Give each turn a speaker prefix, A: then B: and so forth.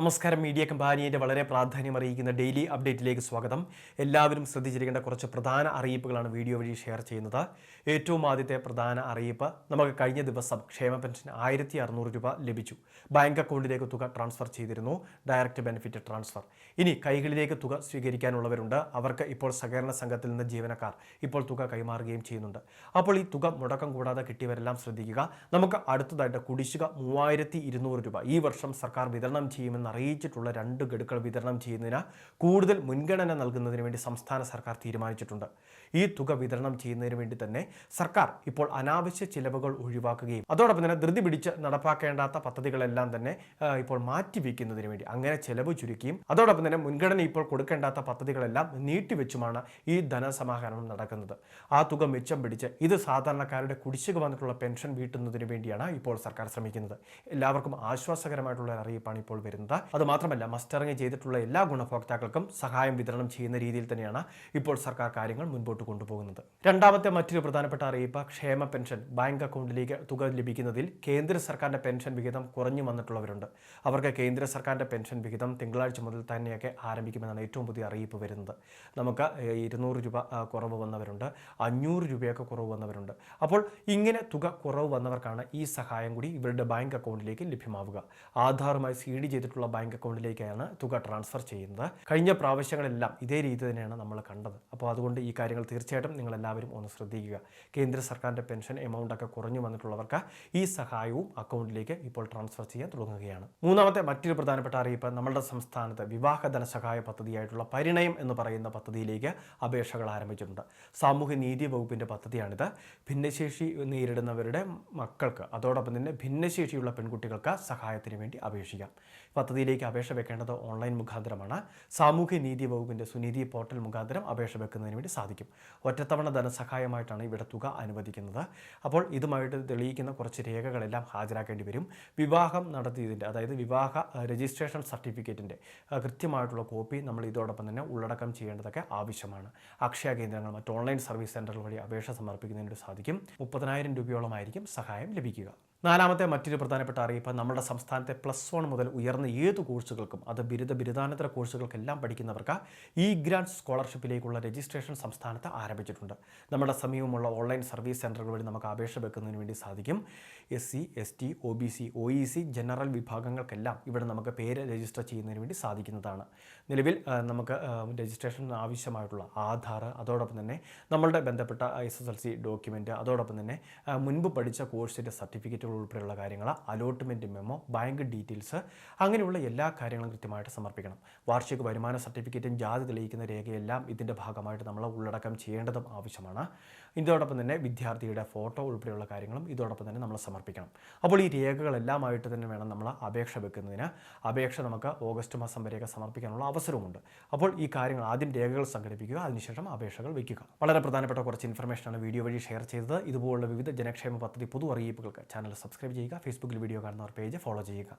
A: നമസ്കാരം. മീഡിയ കമ്പാനിയുടെ വളരെ പ്രാധാന്യം അറിയിക്കുന്ന ഡെയിലി അപ്ഡേറ്റിലേക്ക് സ്വാഗതം. എല്ലാവരും ശ്രദ്ധിച്ചിരിക്കേണ്ട കുറച്ച് പ്രധാന അറിയിപ്പുകളാണ് വീഡിയോ വഴി ഷെയർ ചെയ്യുന്നത്. ഏറ്റവും ആദ്യത്തെ പ്രധാന അറിയിപ്പ് നമുക്ക് കഴിഞ്ഞ ദിവസം ക്ഷേമ പെൻഷൻ ആയിരത്തി അറുന്നൂറ് രൂപ ലഭിച്ചു. ബാങ്ക് അക്കൗണ്ടിലേക്ക് തുക ട്രാൻസ്ഫർ ചെയ്തിരുന്നു. Direct benefit transfer. ഇനി കൈകളിലേക്ക് തുക സ്വീകരിക്കാനുള്ളവരുണ്ട്. അവർക്ക് ഇപ്പോൾ സഹകരണ സംഘത്തിൽ നിന്ന് ജീവനക്കാർ ഇപ്പോൾ തുക കൈമാറുകയും ചെയ്യുന്നുണ്ട്. അപ്പോൾ ഈ തുക മുടക്കം കൂടാതെ കിട്ടിയവരെല്ലാം ശ്രദ്ധിക്കുക. നമുക്ക് അടുത്തതായിട്ട് കുടിശ്ശിക മൂവായിരത്തി രൂപ. ഈ വർഷം സർക്കാർ വിതരണം ചെയ്യുമെന്ന് അറിയിച്ചിട്ടുള്ള രണ്ട് ഗഡുക്കൾ വിതരണം ചെയ്യുന്നതിന് കൂടുതൽ മുൻഗണന നൽകുന്നതിന് വേണ്ടി സംസ്ഥാന സർക്കാർ തീരുമാനിച്ചിട്ടുണ്ട്. ഈ തുക വിതരണം ചെയ്യുന്നതിന് വേണ്ടി തന്നെ സർക്കാർ ഇപ്പോൾ അനാവശ്യ ചിലവുകൾ ഒഴിവാക്കുകയും അതോടൊപ്പം തന്നെ ധൃതി പിടിച്ച് നടപ്പാക്കേണ്ടാത്ത പദ്ധതികളെല്ലാം തന്നെ ഇപ്പോൾ മാറ്റിവെക്കുന്നതിന് വേണ്ടി അങ്ങനെ ചിലവ് ചുരുക്കിയും അതോടൊപ്പം തന്നെ മുൻഗണന ഇപ്പോൾ കൊടുക്കേണ്ടാത്ത പദ്ധതികളെല്ലാം നീട്ടിവെച്ചുമാണ് ഈ ധനസമാഹരണം നടക്കുന്നത്. ആ തുക മിച്ചം പിടിച്ച് ഇത് സാധാരണക്കാരുടെ കുടിശ്ശിക വന്നിട്ടുള്ള പെൻഷൻ വീട്ടുന്നതിന് വേണ്ടിയാണ് ഇപ്പോൾ സർക്കാർ ശ്രമിക്കുന്നത്. എല്ലാവർക്കും ആശ്വാസകരമായിട്ടുള്ള അറിയിപ്പാണ് ഇപ്പോൾ വരുന്നത്. അത് മാത്രമല്ല മസ്റ്ററിങ് ചെയ്തിട്ടുള്ള എല്ലാ ഗുണഭോക്താക്കൾക്കും സഹായം വിതരണം ചെയ്യുന്ന രീതിയിൽ തന്നെയാണ് ഇപ്പോൾ സർക്കാർ കാര്യങ്ങൾ മുൻപോട്ട് കൊണ്ടുപോകുന്നത്. രണ്ടാമത്തെ മറ്റൊരു പ്രധാനപ്പെട്ട അറിയിപ്പ് ക്ഷേമ പെൻഷൻ ബാങ്ക് അക്കൗണ്ടിലേക്ക് തുക ലഭിക്കുന്നതിൽ കേന്ദ്ര സർക്കാരിന്റെ പെൻഷൻ വിഹിതം കുറഞ്ഞു വന്നിട്ടുള്ളവരുണ്ട്. അവർക്ക് കേന്ദ്ര സർക്കാരിന്റെ പെൻഷൻ വിഹിതം തിങ്കളാഴ്ച മുതൽ തന്നെയൊക്കെ ആരംഭിക്കുമെന്നാണ് ഏറ്റവും പുതിയ അറിയിപ്പ് വരുന്നത്. നമുക്ക് ഇരുന്നൂറ് രൂപ കുറവ് വന്നവരുണ്ട്. അഞ്ഞൂറ് രൂപയൊക്കെ കുറവ് വന്നവരുണ്ട്. അപ്പോൾ ഇങ്ങനെ തുക കുറവ് വന്നവർക്കാണ് ഈ സഹായം കൂടി ഇവരുടെ ബാങ്ക് അക്കൗണ്ടിലേക്ക് ലഭ്യമാവുക. ആധാറുമായി സി ഡി ചെയ്തിട്ടുള്ള ബാങ്ക് അക്കൗണ്ടിലേക്കാണ് തുക ട്രാൻസ്ഫർ ചെയ്യുന്നത്. കഴിഞ്ഞ പ്രാവശ്യങ്ങളെല്ലാം ഇതേ രീതി തന്നെയാണ് നമ്മൾ കണ്ടത്. അപ്പോൾ അതുകൊണ്ട് ഈ കാര്യങ്ങൾ തീർച്ചയായിട്ടും നിങ്ങൾ എല്ലാവരും ഒന്ന് ശ്രദ്ധിക്കുക. കേന്ദ്ര സർക്കാരിന്റെ പെൻഷൻ എമൗണ്ടൊക്കെ കുറഞ്ഞു വന്നിട്ടുള്ളവർക്ക് ഈ സഹായവും അക്കൗണ്ടിലേക്ക് ഇപ്പോൾ ട്രാൻസ്ഫർ ചെയ്യാൻ തുടങ്ങുകയാണ്. മൂന്നാമത്തെ മറ്റൊരു പ്രധാനപ്പെട്ട അറിയിപ്പ് നമ്മുടെ സംസ്ഥാനത്ത് വിവാഹ ധനസഹായ പദ്ധതിയായിട്ടുള്ള പരിണയം എന്ന് പറയുന്ന പദ്ധതിയിലേക്ക് അപേക്ഷകൾ ആരംഭിച്ചിട്ടുണ്ട്. സാമൂഹ്യ നീതി വകുപ്പിന്റെ പദ്ധതിയാണിത്. ഭിന്നശേഷി നേരിടുന്നവരുടെ മക്കൾക്ക് അതോടൊപ്പം തന്നെ ഭിന്നശേഷിയുള്ള പെൺകുട്ടികൾക്ക് സഹായത്തിന് വേണ്ടി അപേക്ഷിക്കാം. പദ്ധതിയിലേക്ക് അപേക്ഷ വെക്കേണ്ടത് ഓൺലൈൻ മുഖാന്തരമാണ്. സാമൂഹ്യ നീതി വകുപ്പിന്റെ സുനീതി പോർട്ടൽ മുഖാന്തരം അപേക്ഷ വെക്കുന്നതിന് വേണ്ടി സാധിക്കും. ഒറ്റത്തവണ ധനസഹായമായിട്ടാണ് ഇവിടെ തുക അനുവദിക്കുന്നത്. അപ്പോൾ ഇതുമായിട്ട് തെളിയിക്കുന്ന കുറച്ച് രേഖകളെല്ലാം ഹാജരാക്കേണ്ടി വരും. വിവാഹം നടത്തിയതിന്റെ അതായത് വിവാഹ രജിസ്ട്രേഷൻ സർട്ടിഫിക്കറ്റിന്റെ കൃത്യമായിട്ടുള്ള കോപ്പി നമ്മൾ ഇതോടൊപ്പം തന്നെ ഉള്ളടക്കം ചെയ്യേണ്ടതൊക്കെ ആവശ്യമാണ്. അക്ഷയ കേന്ദ്രങ്ങൾ മറ്റ് ഓൺലൈൻ സർവീസ് സെന്ററുകൾ വഴി അപേക്ഷ സമർപ്പിക്കുന്നതിന് സാധിക്കും. മുപ്പതിനായിരം രൂപയോളമായിരിക്കും സഹായം ലഭിക്കുക. നാലാമത്തെ മറ്റൊരു പ്രധാനപ്പെട്ട അറിയിപ്പ് നമ്മുടെ സംസ്ഥാനത്തെ പ്ലസ് വൺ മുതൽ ഉയർന്ന ഏത് കോഴ്സുകൾക്കും അത് ബിരുദ ബിരുദാനന്തര കോഴ്സുകൾക്കെല്ലാം പഠിക്കുന്നവർക്ക് ഇ ഗ്രാൻഡ് സ്കോളർഷിപ്പിലേക്കുള്ള രജിസ്ട്രേഷൻ സംസ്ഥാനത്ത് ആരംഭിച്ചിട്ടുണ്ട്. നമ്മുടെ സമീപമുള്ള ഓൺലൈൻ സർവീസ് സെന്ററുകൾ വഴി നമുക്ക് അപേക്ഷ വെക്കുന്നതിന് വേണ്ടി സാധിക്കും. S C S T O B C O E C general വിഭാഗങ്ങൾക്കെല്ലാം ഇവിടെ നമുക്ക് പേര് രജിസ്റ്റർ ചെയ്യുന്നതിന് വേണ്ടി സാധിക്കുന്നതാണ്. നിലവിൽ നമുക്ക് രജിസ്ട്രേഷൻ ആവശ്യമായിട്ടുള്ള ആധാർ അതോടൊപ്പം തന്നെ നമ്മളുടെ ബന്ധപ്പെട്ട S S L C document അതോടൊപ്പം തന്നെ മുൻപ് പഠിച്ച കോഴ്സിന്റെ സർട്ടിഫിക്കറ്റുകൾ ഉൾപ്പെടെയുള്ള കാര്യങ്ങൾ അലോട്ട്മെന്റ് മെമ്മോ ബാങ്ക് ഡീറ്റെയിൽസ് അങ്ങനെയുള്ള എല്ലാ കാര്യങ്ങളും കൃത്യമായിട്ട് സമർപ്പിക്കണം. വാർഷിക വരുമാന സർട്ടിഫിക്കറ്റും ജാതി തെളിയിക്കുന്ന രേഖയെല്ലാം ഇതിന്റെ ഭാഗമായിട്ട് നമ്മൾ ഉള്ളടക്കം ചെയ്യേണ്ടതും ആവശ്യമാണ്. ഇതോടൊപ്പം തന്നെ വിദ്യാർത്ഥിയുടെ ഫോട്ടോ ഉൾപ്പെടെയുള്ള കാര്യങ്ങളും ഇതോടൊപ്പം തന്നെ നമ്മൾ സമർപ്പിക്കണം. അപ്പോൾ ഈ രേഖകളെല്ലാമായിട്ട് തന്നെ വേണം നമ്മൾ അപേക്ഷ വെക്കുന്നതിന്. അപേക്ഷ നമുക്ക് ഓഗസ്റ്റ് മാസം വരെയൊക്കെ സമർപ്പിക്കാനുള്ള അവസരവുമുണ്ട് അപ്പോൾ ഈ കാര്യങ്ങൾ ആദ്യം രേഖകൾ സംഘടിപ്പിക്കുക അതിനുശേഷം അപേക്ഷകൾ വയ്ക്കുക വളരെ പ്രധാനപ്പെട്ട കുറച്ച് ഇൻഫർമേഷനാണ് വീഡിയോ വഴി ഷെയർ ചെയ്തത്. ഇതുപോലുള്ള വിവിധ ജനക്ഷേമ പദ്ധതി പൊതു അറിയിപ്പുകൾക്ക് ചാനൽ സബ്സ്ക്രൈബ് ചെയ്യുക ഫേസ്ബുക്കിൽ വീഡിയോ കാണുന്നവർ പേജ് ഫോളോ ചെയ്യുക.